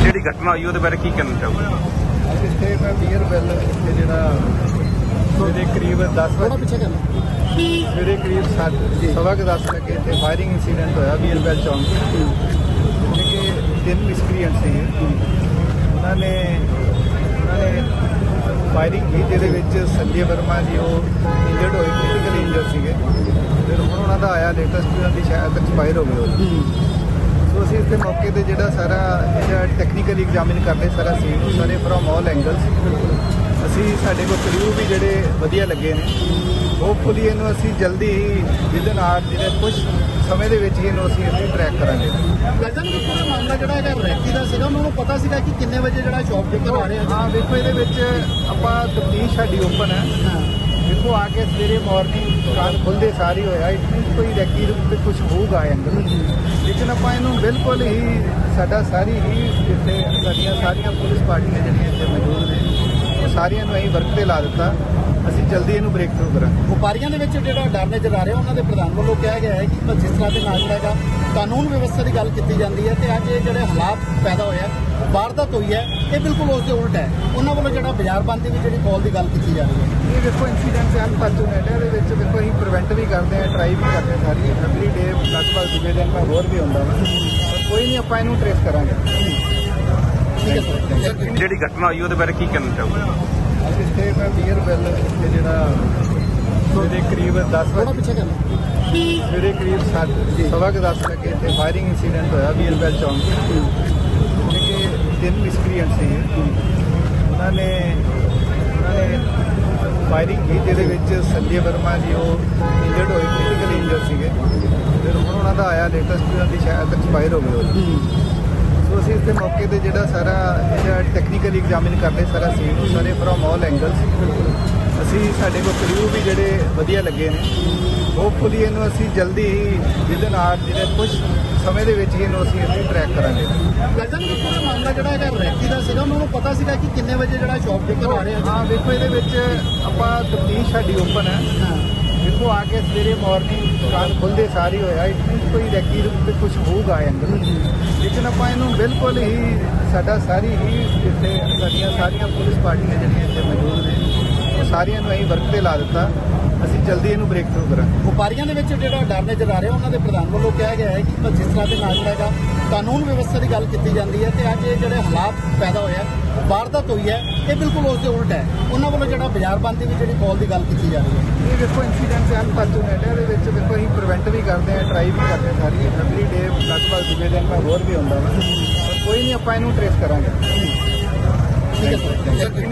ਜਿਹੜੀ ਘਟਨਾ ਹੋਈ ਉਹਦੇ ਬਾਰੇ ਕੀ ਕਹਿਣਾ ਚਾਹੋਗੇ? ਅੱਜ ਇੱਥੇ ਮੈਂ ਬੀਅਰ ਬੈਲ ਇੱਥੇ ਜਿਹੜਾ ਸਵੇਰੇ ਕਰੀਬ 10 ਥੋੜਾ ਵਜੇ ਪਿੱਛੇ ਕਰਨਾ ਸਵੇਰੇ ਕਰੀਬ ਸੱਤ- ਸਵਾ ਕੁ 10 ਵਜੇ ਇੱਥੇ ਫਾਇਰਿੰਗ ਇਨਸੀਡੈਂਟ ਹੋਇਆ ਬੀਅਰ ਬੈਲ ਚੌਂਕ ਤੇ ਕਿ ਤਿੰਨ ਮਿਸਕ੍ਰੀਐਂਟ ਸੀਗੇ। ਉਹਨਾਂ ਨੇ ਉਹਨਾਂ ਨੇ ਫਾਇਰਿੰਗ ਕੀਤੀ ਜਿਹਦੇ ਵਿੱਚ ਸੰਜੇ ਵਰਮਾ ਜੀ ਉਹ ਇੰਜਰਡ ਹੋਏ ਕ੍ਰਿਟੀਕਲ ਇੰਜਰਡ ਸੀਗੇ ਫਿਰ ਹੁਣ ਉਹਨਾਂ ਦਾ ਆਇਆ ਲੇਟੈਸਟ ਉਹਨਾਂ ਦੀ ਸ਼ਾਇਦ ਐਕਸਪਾਇਰ ਹੋ ਗਈ ਹੋਈ ਸੋ ਅਸੀਂ ਇੱਥੇ ਮੌਕੇ ਤੇ ਜਿਹੜਾ ਸਾਰਾ ਇਹਦਾ ਟੈਕਨੀਕਲ ਐਗਜ਼ਾਮਿਨ ਕਰਦੇ ਸਾਰਾ ਸੀਨ ਸਾਰੇ ਫਰੋਮ ਆਲ ਐਂਗਲਸ ਅਸੀਂ ਸਾਡੇ ਕੋਲ ਕਰਿਊ ਵੀ ਜਿਹੜੇ ਵਧੀਆ ਲੱਗੇ ਨੇ। ਹੋਪਫੁਲੀ ਇਹਨੂੰ ਅਸੀਂ ਜਲਦੀ ਹੀ ਵਿਦਨ ਆਰ ਜਿਹੜੇ ਕੁਝ ਸਮੇਂ ਦੇ ਵਿੱਚ ਹੀ ਇਹਨੂੰ ਅਸੀਂ ਇੱਥੇ ਟਰੈਕ ਕਰਾਂਗੇ। ਲੱਗਦਾ ਨਹੀਂ ਕਿ ਪੂਰਾ ਮਾਮਲਾ ਜਿਹੜਾ ਹੈਗਾ ਰੈਕੀ ਦਾ ਸੀਗਾ ਉਹਨਾਂ ਨੂੰ ਪਤਾ ਸੀਗਾ ਕਿ ਕਿੰਨੇ ਵਜੇ ਜਿਹੜਾ ਸ਼ੌਪ ਦੇ ਆ ਰਿਹਾ ਹਾਂ ਵੇਖੋ ਇਹਦੇ ਵਿੱਚ ਆਪਾਂ ਤਫਤੀਸ਼ ਸਾਡੀ ਓਪਨ ਹਾਂ। ਦੇਖੋ ਆ ਕੇ ਸਵੇਰੇ ਮਾਰਨਿੰਗ ਦੁਕਾਨ ਖੁੱਲਦੇ ਸਾਰੀ ਹੋਇਆ ਇਟ ਮੀਨਸ ਕੋਈ ਰੈਕੀ ਤੇ ਕੁਝ ਹੋਊਗਾ ਇਹ ਅੰਦਰ। ਲੇਕਿਨ ਆਪਾਂ ਇਹਨੂੰ ਬਿਲਕੁਲ ਹੀ ਸਾਡਾ ਸਾਰੀ ਹੀ ਜਿੱਥੇ ਸਾਡੀਆਂ ਸਾਰੀਆਂ ਪੁਲਿਸ ਪਾਰਟੀਆਂ ਜਿਹੜੀਆਂ ਇੱਥੇ ਮੌਜੂਦ ਨੇ, ਉਹ ਸਾਰੀਆਂ ਨੂੰ ਅਸੀਂ ਵਰਕ ਤੇ ਲਾ ਦਿੱਤਾ। ਅਸੀਂ ਜਲਦੀ ਇਹਨੂੰ ਬ੍ਰੇਕ ਥਰੂ ਕਰਾਂਗੇ। ਵਪਾਰੀਆਂ ਦੇ ਵਿੱਚ ਜਿਹੜਾ ਡਰ ਨਜ਼ਰ ਆ ਰਿਹਾ ਉਹਨਾਂ ਦੇ ਪ੍ਰਧਾਨ ਵੱਲੋਂ ਕਿਹਾ ਗਿਆ ਹੈ ਕਿ ਜਿਸ ਤਰ੍ਹਾਂ ਦੇ ਨਾਲ ਜਿਹੜਾ ਹੈਗਾ ਕਾਨੂੰਨ ਵਿਵਸਥਾ ਦੀ ਗੱਲ ਕੀਤੀ ਜਾਂਦੀ ਹੈ ਤੇ ਅੱਜ ਇਹ ਜਿਹੜੇ ਹਾਲਾਤ ਪੈਦਾ ਹੋਏ ਆ ਵਾਰਦਾਤ ਹੋਈ ਹੈ ਇਹ ਬਿਲਕੁਲ ਉਸ ਦੇ ਉਲਟ ਹੈ। ਉਹਨਾਂ ਵੱਲੋਂ ਜਿਹੜਾ ਬਾਜ਼ਾਰ ਬੰਦ ਦੀ ਵੀ ਜਿਹੜੀ ਕਾਲ ਦੀ ਗੱਲ ਕੀਤੀ ਜਾ ਰਹੀ ਹੈ। ਇਹ ਵੇਖੋ ਇਨਸੀਡੈਂਟ ਹੈ ਅਨਫੋਰਚੂਨੇਟ ਹੈ ਇਹਦੇ ਵਿੱਚ ਵੇਖੋ ਅਸੀਂ ਪ੍ਰੀਵੈਂਟ ਵੀ ਕਰਦੇ ਹਾਂ ਟਰਾਈ ਵੀ ਕਰਦੇ ਹਾਂ ਸਾਰੀ। ਐਵਰੀ ਡੇ ਲਗਭਗ ਦੂਜੇ ਦਿਨ ਮੈਂ ਹੋਰ ਵੀ ਹੁੰਦਾ ਕੋਈ ਨਹੀਂ ਆਪਾਂ ਇਹਨੂੰ ਟ੍ਰੇਸ ਕਰਾਂਗੇ। ਠੀਕ ਹੈ ਸਰ। ਜਿਹੜੀ ਘਟਨਾ ਹੋਈ ਉਹਦੇ ਬਾਰੇ ਕੀ ਕਹਿਣਾ ਚਾਹੋਗੇ? ਮੈਂ ਬੀਅਰ ਬੈਲ ਇੱਥੇ ਜਿਹੜਾ ਸਵੇਰੇ ਕਰੀਬ 10 ਥੋੜਾ ਵਜੇ ਸਵੇਰੇ ਕਰੀਬ ਸੱਤ- ਸਵਾ ਕੁ 10 ਵਜੇ ਇੱਥੇ ਫਾਇਰਿੰਗ ਇਨਸੀਡੈਂਟ ਹੋਇਆ ਬੀਅਰ ਬੈਲ ਚੌਂਕ ਤੇ। ਕਿ ਤਿੰਨ ਮਿਸਕ੍ਰੀਐਂਟ ਸੀਗੇ। ਉਹਨਾਂ ਨੇ ਉਹਨਾਂ ਨੇ ਫਾਇਰਿੰਗ ਕੀਤੀ ਜਿਹਦੇ ਵਿੱਚ ਸੰਜੇ ਵਰਮਾ ਜੀ ਉਹ ਇੰਜਰਡ ਹੋਏ ਕ੍ਰਿਟੀਕਲ ਇੰਜਰਡ ਸੀਗੇ। ਫਿਰ ਹੁਣ ਉਹਨਾਂ ਦਾ ਆਇਆ ਲੇਟੈਸਟ ਉਹਨਾਂ ਦੀ ਸ਼ਾਇਦ ਐਕਸਪਾਇਰ ਹੋ ਗਈ ਹੋਈ ਸੋ ਅਸੀਂ ਇੱਥੇ ਮੌਕੇ ਤੇ ਜਿਹੜਾ ਸਾਰਾ ਇਹਦਾ ਟੈਕਨੀਕਲ ਐਗਜ਼ਾਮਿਨ ਕਰਦੇ ਸਾਰਾ ਸੀਨ ਨੂੰ ਸਾਰੇ ਫਰੋਮ ਆਲ ਐਂਗਲਸ ਅਸੀਂ ਸਾਡੇ ਕੋਲ ਕਰਿਊ ਵੀ ਜਿਹੜੇ ਵਧੀਆ ਲੱਗੇ ਨੇ। ਹੋਪਫੁਲੀ ਇਹਨੂੰ ਅਸੀਂ ਜਲਦੀ ਹੀ ਵਿਦਨ ਆਰ ਜਿਹੜੇ ਕੁਝ ਸਮੇਂ ਦੇ ਵਿੱਚ ਹੀ ਇਹਨੂੰ ਅਸੀਂ ਇੱਥੇ ਟਰੈਕ ਕਰਾਂਗੇ। ਲੱਗਦਾ ਨਹੀਂ ਪੂਰਾ ਮਾਮਲਾ ਜਿਹੜਾ ਹੈਗਾ ਰੈਕੀ ਦਾ ਸੀਗਾ ਉਹਨਾਂ ਨੂੰ ਪਤਾ ਸੀਗਾ ਕਿ ਕਿੰਨੇ ਵਜੇ ਜਿਹੜਾ ਸ਼ੌਪ ਦੇ ਆ ਰਿਹਾ ਹਾਂ ਵੇਖੋ ਇਹਦੇ ਵਿੱਚ ਆਪਾਂ ਤਫਤੀਸ਼ ਸਾਡੀ ਓਪਨ ਹੈ। ਹਾਂ ਆ ਕੇ ਸਵੇਰੇ ਮਾਰਨਿੰਗ ਦੁਕਾਨ ਖੁੱਲਦੇ ਸਾਰੀ ਹੋਇਆ ਇਟ ਮੀਨਸ ਕੋਈ ਰੈਕੀ ਤੇ ਕੁਝ ਹੋਊਗਾ ਇਹ ਅੰਦਰ ਲੇਕਿਨ ਆਪਾਂ ਇਹਨੂੰ ਬਿਲਕੁਲ ਹੀ, ਸਾਡਾ ਸਾਰੀ ਹੀ ਇੱਥੇ ਸਾਡੀਆਂ ਸਾਰੀਆਂ ਪੁਲਿਸ ਪਾਰਟੀਆਂ ਜਿਹੜੀਆਂ ਇੱਥੇ ਮੌਜੂਦ ਨੇ, ਉਹ ਸਾਰੀਆਂ ਨੂੰ ਅਸੀਂ ਵਰਕ ਤੇ ਲਾ ਦਿੱਤਾ। ਅਸੀਂ ਜਲਦੀ ਇਹਨੂੰ ਬ੍ਰੇਕ ਥਰੂ ਕਰਾਂਗੇ। ਵਪਾਰੀਆਂ ਦੇ ਵਿੱਚ ਜਿਹੜਾ ਡਰ ਨਜ਼ਰ ਆ ਰਿਹਾ ਉਹਨਾਂ ਦੇ ਪ੍ਰਧਾਨ ਵੱਲੋਂ ਕਿਹਾ ਗਿਆ ਹੈ ਕਿ ਜਿਸ ਤਰ੍ਹਾਂ ਦੇ ਨਾਲ ਜਿਹੜਾ ਹੈਗਾ ਕਾਨੂੰਨ ਵਿਵਸਥਾ ਦੀ ਗੱਲ ਕੀਤੀ ਜਾਂਦੀ ਹੈ ਤੇ ਅੱਜ ਇਹ ਜਿਹੜੇ ਹਾਲਾਤ ਪੈਦਾ ਹੋਏ ਆ ਵਾਰਦਾਤ ਹੋਈ ਹੈ ਇਹ ਬਿਲਕੁਲ ਉਸ ਦੇ ਉਲਟ ਹੈ। ਉਹਨਾਂ ਵੱਲੋਂ ਜਿਹੜਾ ਬਾਜ਼ਾਰ ਬੰਦ ਦੀ ਵੀ ਜਿਹੜੀ ਕਾਲ ਦੀ ਗੱਲ ਕੀਤੀ ਜਾ ਰਹੀ ਹੈ। ਇਹ ਵੇਖੋ ਇਨਸੀਡੈਂਟ ਹੈ ਅਨਫੋਰਚੂਨੇਟ ਹੈ ਇਹਦੇ ਵਿੱਚ ਵੇਖੋ ਅਸੀਂ ਪ੍ਰੀਵੈਂਟ ਵੀ ਕਰਦੇ ਹਾਂ ਟਰਾਈ ਵੀ ਕਰਦੇ ਹਾਂ ਸਾਰੀ। ਐਵਰੀ ਡੇ ਲਗਭਗ ਦੂਜੇ ਦਿਨ ਮੈਂ ਹੋਰ ਵੀ ਹੁੰਦਾ ਵਾ। ਕੋਈ ਨਹੀਂ ਆਪਾਂ ਇਹਨੂੰ ਟ੍ਰੇਸ ਕਰਾਂਗੇ। ਠੀਕ ਹੈ ਸਰ